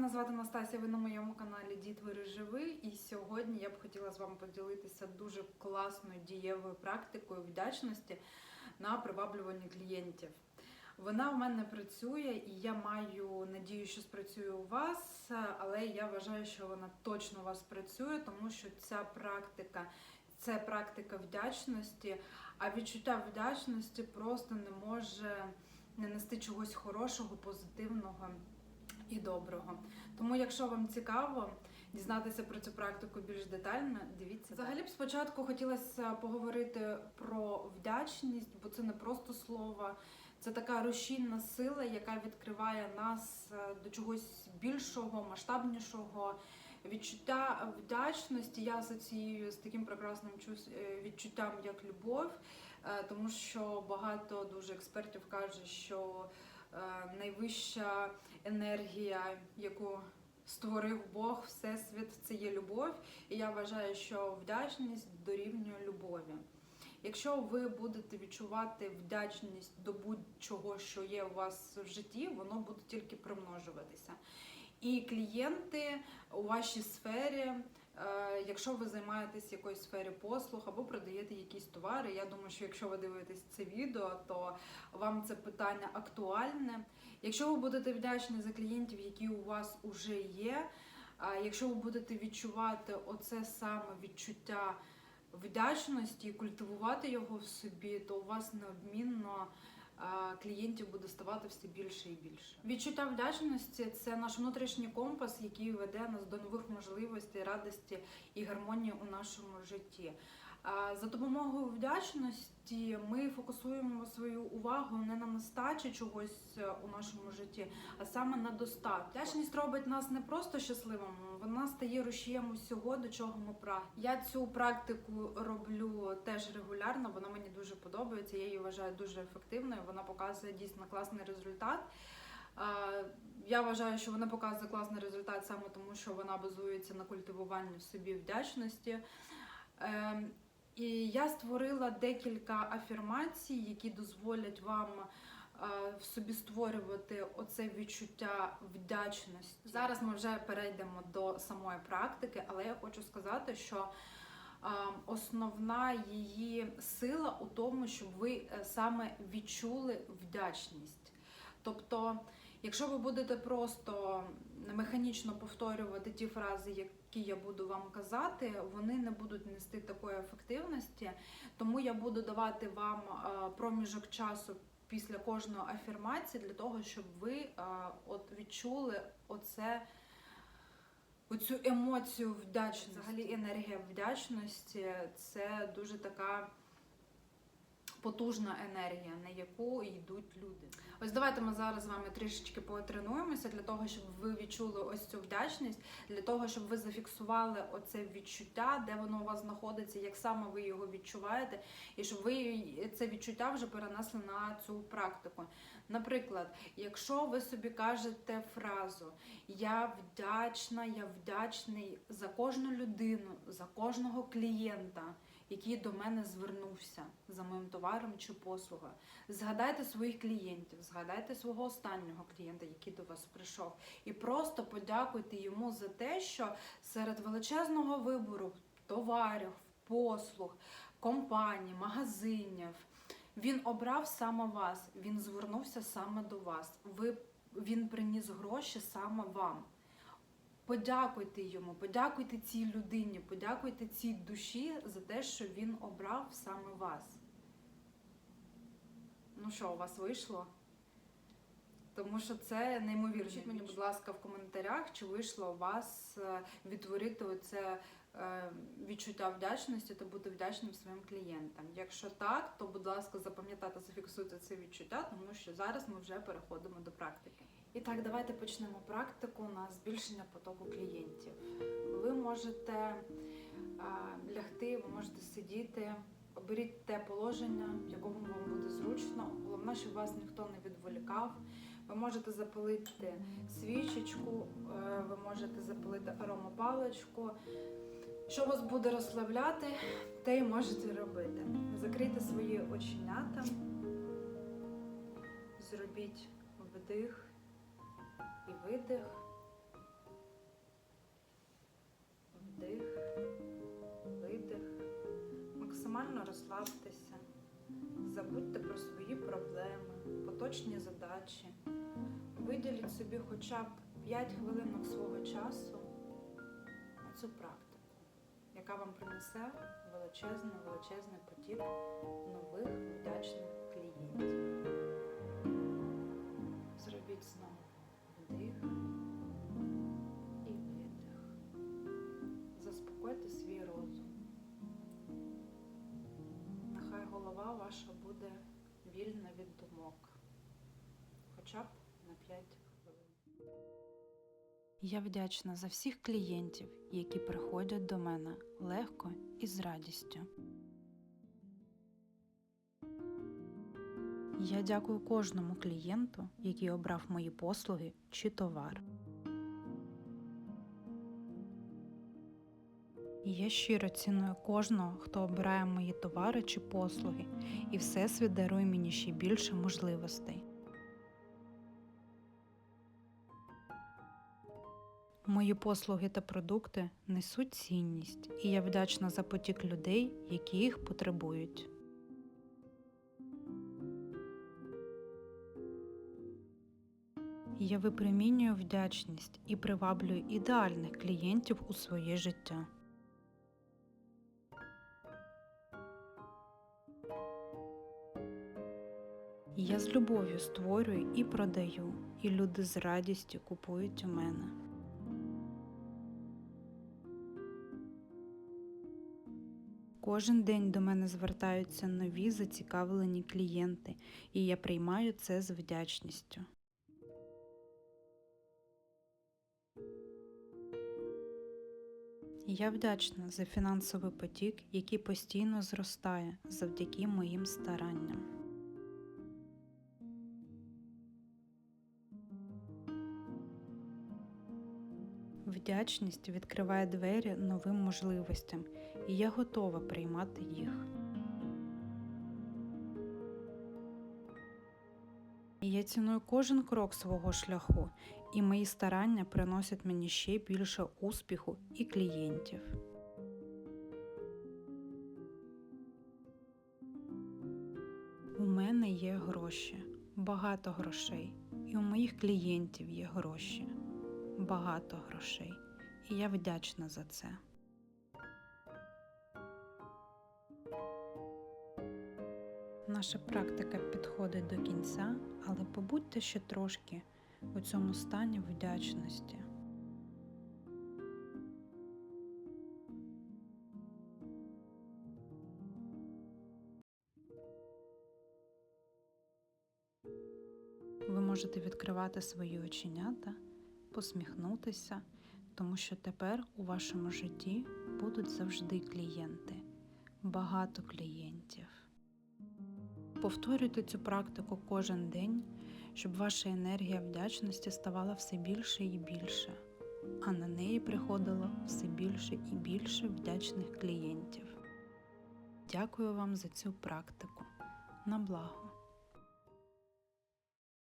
мене звати Настасія. Ви на моєму каналі Дітвори Живий. І сьогодні я б хотіла з вами поділитися дуже класною дієвою практикою вдячності на приваблювання клієнтів. Вона в мене працює, і я маю надію, що спрацює у вас, але я вважаю, що вона точно у вас працює, тому що ця практика це практика вдячності, а відчуття вдячності просто не може не нести чогось хорошого, позитивного і доброго. Тому, якщо вам цікаво дізнатися про цю практику більш детально, дивіться. Взагалі б спочатку хотілося поговорити про вдячність, бо це не просто слово, це така рушійна сила, яка відкриває нас е, до чогось більшого, масштабнішого. Відчуття вдячності я асоціюю з таким прекрасним е, відчуттям, як любов, е, тому що багато дуже експертів каже, що найвища енергія, яку створив Бог, Всесвіт, це є любов. І я вважаю, що вдячність дорівнює любові. Якщо ви будете відчувати вдячність до будь-чого, що є у вас в житті, воно буде тільки примножуватися. І клієнти у вашій сфері, е, якщо ви займаєтесь якоюсь сфері послуг або продаєте якісь товари, я думаю, що якщо ви дивитесь це відео, то вам це питання актуальне. Якщо ви будете вдячні за клієнтів, які у вас вже є, якщо ви будете відчувати оце саме відчуття вдячності і культивувати його в собі, то у вас неодмінно клієнтів буде ставати все більше і більше. Відчуття вдячності це наш внутрішній компас, який веде нас до нових можливостей, радості і гармонії у нашому житті. За допомогою вдячності ми фокусуємо свою увагу не на нестачі чогось е, у нашому житті, а саме на достатку. Вдячність робить нас не просто щасливими, вона стає рушієм усього, до чого ми прагнемо. Я цю практику роблю теж регулярно, вона мені дуже подобається. Я її вважаю дуже ефективною. Вона показує дійсно класний результат. Я вважаю, що вона показує класний результат саме тому, що вона базується на культивуванні в собі вдячності. І я створила декілька афірмацій, які дозволять вам е, в собі створювати оце відчуття вдячності. Зараз ми вже перейдемо до самої практики, але я хочу сказати, що е, основна її сила у тому, щоб ви е, саме відчули вдячність. Тобто, якщо ви будете просто механічно повторювати ті фрази, які я буду вам казати, вони не будуть нести такої ефективності. Тому я буду давати вам е, проміжок часу після кожної афірмації для того, щоб ви е, от відчули оце. Оцю емоцію вдячності. Взагалі енергія вдячності це дуже така потужна енергія, на яку йдуть люди. Ось давайте ми зараз з вами трішечки потренуємося для того, щоб ви відчули ось цю вдячність, для того, щоб ви зафіксували оце відчуття, де воно у вас знаходиться, як саме ви його відчуваєте, і щоб ви це відчуття вже перенесли на цю практику. Наприклад, якщо ви собі кажете фразу Я вдячна, я вдячний за кожну людину, за кожного клієнта який до мене звернувся за моїм товаром чи послугою. Згадайте своїх клієнтів, згадайте свого останнього клієнта, який до вас прийшов, і просто подякуйте йому за те, що серед величезного вибору товарів, послуг, компаній, магазинів. Він обрав саме вас, він звернувся саме до вас. Ви, Він приніс гроші саме вам. Подякуйте йому, подякуйте цій людині, подякуйте цій душі за те, що він обрав саме вас. Ну що, у вас вийшло? Тому що це неймовірно. Пишіть мені, будь ласка, в коментарях, чи вийшло у вас е, відтворити оце е, відчуття вдячності та бути вдячним своїм клієнтам. Якщо так, то, будь ласка, запам'ятайте, зафіксуйте це відчуття, тому що зараз ми вже переходимо до практики. І так, давайте почнемо практику на збільшення потоку клієнтів. Ви можете лягти, ви можете сидіти, оберіть те положення, в якому вам буде зручно. Головне, щоб вас ніхто не відволікав. Ви можете запалити свічечку, е, ви можете запалити аромапаличку. Що вас буде розслабляти, те й можете робити. Закрийте свої оченята, зробіть вдих і видих, вдих, видих. Максимально розслабтеся, забудьте про свої проблеми, поточні задачі. Виділіть собі хоча б 5 хвилинок свого часу на цю практику, яка вам принесе величезний величезний потік нових вдячних клієнтів. 5 хвилин. Я вдячна за всіх клієнтів, які приходять до мене легко і з радістю. Я дякую кожному клієнту, який обрав мої послуги чи товар. Я щиро ціную кожного, хто обирає мої товари чи послуги, і Всесвіт дарує мені ще більше можливостей. Мої послуги та продукти несуть цінність, і я вдячна за потік людей, які їх потребують. Я випромінюю вдячність і приваблюю ідеальних клієнтів у своє життя. Я з любов'ю створюю і продаю, і люди з радістю купують у мене. Кожен день до мене звертаються нові зацікавлені клієнти, і я приймаю це з вдячністю. Я вдячна за фінансовий потік, який постійно зростає завдяки моїм старанням. Вдячність відкриває двері новим можливостям, і я готова приймати їх. І Я ціную кожен крок свого шляху, і мої старання приносять мені ще більше успіху і клієнтів. У мене є гроші, багато грошей, і у моїх клієнтів є гроші, багато грошей, і я вдячна за це. Наша практика підходить до кінця, але побудьте ще трошки у цьому стані вдячності. Ви можете відкривати свої оченята, посміхнутися, тому що тепер у вашому житті будуть завжди клієнти, багато клієнтів. Повторюйте цю практику кожен день, щоб ваша енергія вдячності ставала все більше і більше, а на неї приходило все більше і більше вдячних клієнтів. Дякую вам за цю практику. На благо!